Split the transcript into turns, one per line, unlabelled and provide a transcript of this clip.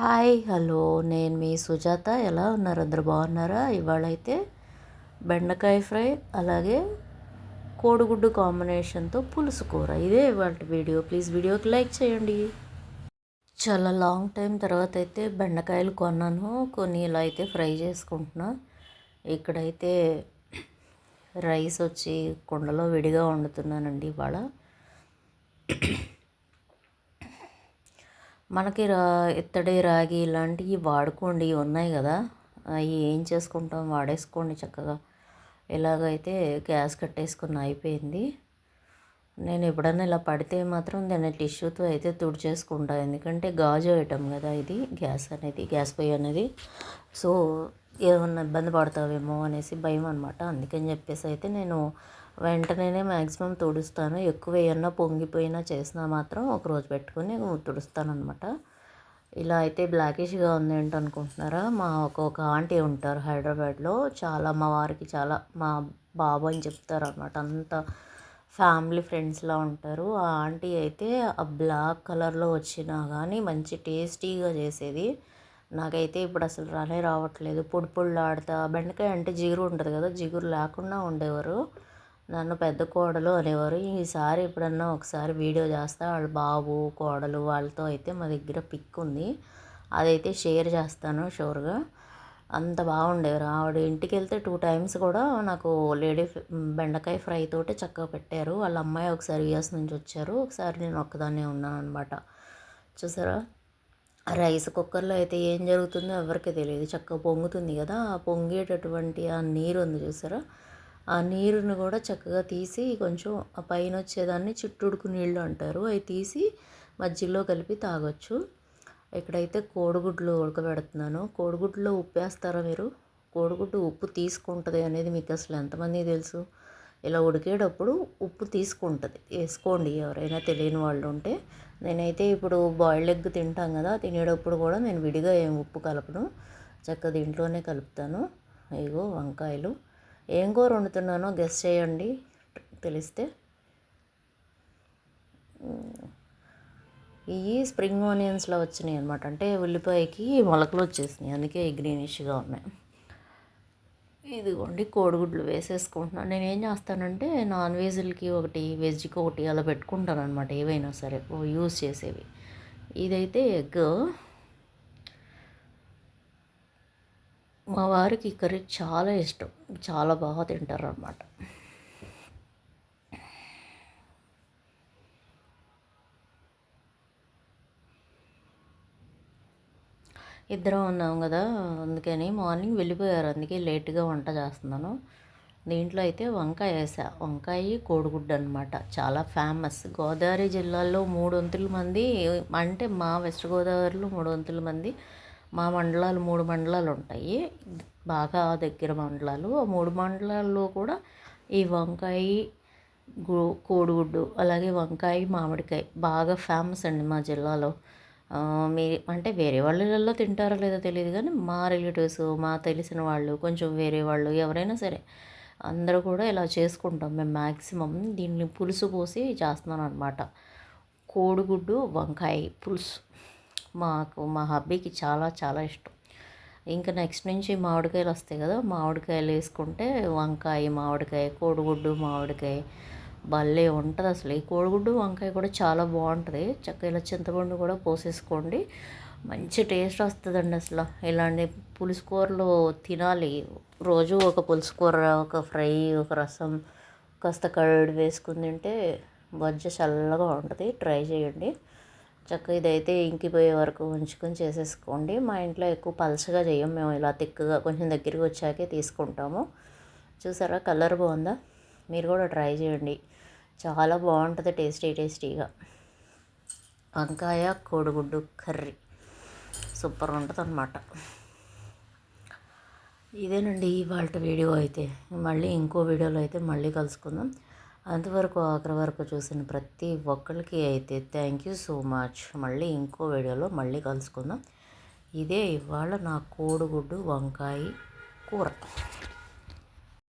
Hi hello. నేను మీ సుజాత. ఎలా ఉన్నారు? అందరు బాగున్నారా? ఇవాళైతే బెండకాయ ఫ్రై అలాగే కోడిగుడ్డు కాంబినేషన్తో పులుసు కూర. ఇదే ఇవాళ వీడియో. ప్లీజ్ వీడియోకి లైక్ చేయండి. చాలా లాంగ్ టైం తర్వాత అయితే బెండకాయలు కొన్నాను. కొన్ని ఇలా అయితే ఫ్రై చేసుకుంటున్నా. ఇక్కడైతే రైస్ వచ్చి కుండలో విడిగా వండుతున్నానండి ఇవాళ. మనకి రా ఇత్తడి రాగి ఇలాంటివి వాడుకోండి ఉన్నాయి కదా. అవి ఏం చేసుకుంటాం? వాడేసుకోండి చక్కగా. ఇలాగైతే గ్యాస్ కట్టేసుకుని అయిపోయింది. నేను ఎప్పుడన్నా ఇలా పడితే మాత్రం దాన్ని టిష్యూతో అయితే తుడిచేసుకుంటా. ఎందుకంటే గాజు ఐటమ్ కదా ఇది గ్యాస్ అనేది గ్యాస్ పొయ్యి అనేది. సో ఏమన్నా ఇబ్బంది పడతావేమో అనేసి భయం అనమాట అందుకని చెప్పేసి అయితే నేను వెంటనే మ్యాక్సిమం తుడుస్తాను. ఎక్కువ ఏమన్నా పొంగిపోయినా చేసినా మాత్రం ఒక రోజు పెట్టుకొని తుడుస్తాను అనమాట ఇలా అయితే బ్లాకిష్గా ఉంది ఏంటనుకుంటున్నారా? మా ఒక ఆంటీ ఉంటారు హైదరాబాద్లో. చాలా మా వారికి చాలా మా బాబు అని చెప్తారు అనమాట అంత ఫ్యామిలీ ఫ్రెండ్స్లా ఉంటారు. ఆ ఆంటీ అయితే ఆ బ్లాక్ కలర్లో వచ్చినా కానీ మంచి టేస్టీగా చేసేది. నాకైతే ఇప్పుడు అసలు రానే రావట్లేదు. పొడి పొడిలాడుతా. బెండకాయ అంటే జిగురు ఉంటుంది కదా జిగురు లేకుండా ఉండేవారు. నన్ను పెద్ద కోడలు అనేవారు. ఈసారి ఎప్పుడన్నా ఒకసారి వీడియో చేస్తా వాళ్ళ బాబు కోడలు వాళ్ళతో అయితే మా దగ్గర పిక్ ఉంది. అదైతే షేర్ చేస్తాను షూర్గా. అంత బాగుండేవారు. ఆవిడ ఇంటికి వెళ్తే టూ టైమ్స్ కూడా నాకు లేడీ బెండకాయ ఫ్రై తోటి చక్కగా పెట్టారు. వాళ్ళ అమ్మాయి ఒకసారి యూఎస్ నుంచి వచ్చారు. ఒకసారి నేను ఒక్కదాన్నే ఉన్నాను అనమాట చూసారా? రైస్ కుక్కర్లో అయితే ఏం జరుగుతుందో ఎవరికి తెలియదు. చక్కగా పొంగుతుంది కదా. ఆ పొంగేటటువంటి ఆ నీరు ఉంది చూసారా? ఆ నీరుని కూడా చక్కగా తీసి కొంచెం ఆ పైన వచ్చేదాన్ని చుట్టుడుకు నీళ్ళు అంటారు. అవి తీసి మజ్జిగలో కలిపి తాగొచ్చు. ఇక్కడైతే కోడిగుడ్లు ఉడకబెడుతున్నాను. కోడిగుడ్లో ఉప్పు వేస్తారా మీరు? కోడిగుడ్డు ఉప్పు తీసుకుంటుంది అనేది మీకు అసలు ఎంతమంది తెలుసు? ఇలా ఉడికేటప్పుడు ఉప్పు తీసుకుంటుంది. వేసుకోండి ఎవరైనా తెలియని వాళ్ళు ఉంటే. నేనైతే ఇప్పుడు బాయిల్డ్ ఎగ్ తింటాం కదా తినేటప్పుడు కూడా నేను విడిగా ఏం ఉప్పు కలపను. చక్కగా దీంట్లోనే కలుపుతాను. ఇగో వంకాయలు. ఏం కూర వండుతున్నానో గెస్ చేయండి తెలిస్తే. ఇవి స్ప్రింగ్ ఆనియన్స్లో వచ్చినాయి అనమాట అంటే ఉల్లిపాయకి మొలకలు వచ్చేసినాయి. అందుకే గ్రీనిష్గా ఉన్నాయి. ఇదిగోండి కోడిగుడ్లు వేసేసుకుంటున్నాను నేను ఏం చేస్తానంటే నాన్ వెజ్లకి ఒకటి వెజ్కి ఒకటి అలా పెట్టుకుంటాను అనమాట ఏవైనా సరే. యూస్ చేసేవి. ఇదైతే ఎగ్. మా వారికి కర్రీ చాలా ఇష్టం. చాలా బాగా తింటారు అనమాట ఇద్దరం ఉన్నాం కదా అందుకని మార్నింగ్ వెళ్ళిపోయారు. అందుకే లేట్గా వంట చేస్తున్నాను. దీంట్లో అయితే వంకాయ వేసా. వంకాయ కోడిగుడ్డు అనమాట చాలా ఫేమస్. గోదావరి జిల్లాలో మూడు వంతుల మంది అంటే మా వెస్ట్ గోదావరిలో మూడు వంతుల మంది మా మండలాలు మూడు మండలాలు ఉంటాయి. బాగా దగ్గర మండలాలు. ఆ మూడు మండలాల్లో కూడా ఈ వంకాయ కోడిగుడ్డు అలాగే వంకాయ మామిడికాయ బాగా ఫేమస్ అండి మా జిల్లాలో. మీ అంటే వేరే వాళ్ళలో తింటారో లేదో తెలియదు కానీ మా రిలేటివ్స్ మా తెలిసిన వాళ్ళు కొంచెం వేరే వాళ్ళు ఎవరైనా సరే అందరూ కూడా ఇలా చేసుకుంటాం. మేము మ్యాక్సిమం దీన్ని పులుసు పోసి చేస్తున్నాను అనమాట కోడిగుడ్డు వంకాయ పులుసు. మాకు మా హబ్బీకి చాలా చాలా ఇష్టం. ఇంకా నెక్స్ట్ నుంచి మామిడికాయలు వస్తాయి కదా మామిడికాయలు వేసుకుంటే వంకాయ మామిడికాయ కోడిగుడ్డు మామిడికాయ భలే ఉంటుంది అసలు. ఈ కోడిగుడ్డు వంకాయ కూడా చాలా బాగుంటుంది. చక్క ఇలా చింతపండు కూడా పోసేసుకోండి. మంచి టేస్ట్ వస్తుందండి అసలు. ఇలాంటి పులుసు కూరలు తినాలి. రోజు ఒక పులుసు కూర ఒక ఫ్రై ఒక రసం కాస్త కర్డ్ వేసుకుని తింటే బజ్జ చల్లగా ఉంటుంది. ట్రై చేయండి. చక్కగా ఇదైతే ఇంకిపోయే వరకు ఉంచుకొని చేసేసుకోండి. మా ఇంట్లో ఎక్కువ పలచగా చేయం. మేము ఇలా తిక్కగా కొంచెం దగ్గరికి వచ్చాకే తీసుకుంటాము. చూసారా? కలర్ బాగుందా? మీరు కూడా ట్రై చేయండి. చాలా బాగుంటుంది టేస్టీ టేస్టీగా. వంకాయ కోడిగుడ్డు కర్రీ. సూపర్ ఉంటుంది అనమాట ఇదేనండి ఇవాళ వీడియో అయితే. మళ్ళీ ఇంకో వీడియోలో అయితే మళ్ళీ కలుసుకుందాం. అంతవరకు ఆఖరి వరకు చూసిన ప్రతి ఒక్కరికి అయితే థ్యాంక్ యూ సో మచ్ మళ్ళీ ఇంకో వీడియోలో మళ్ళీ కలుసుకుందాం. ఇదే ఇవాళ నా కోడిగుడ్డు వంకాయ కూర.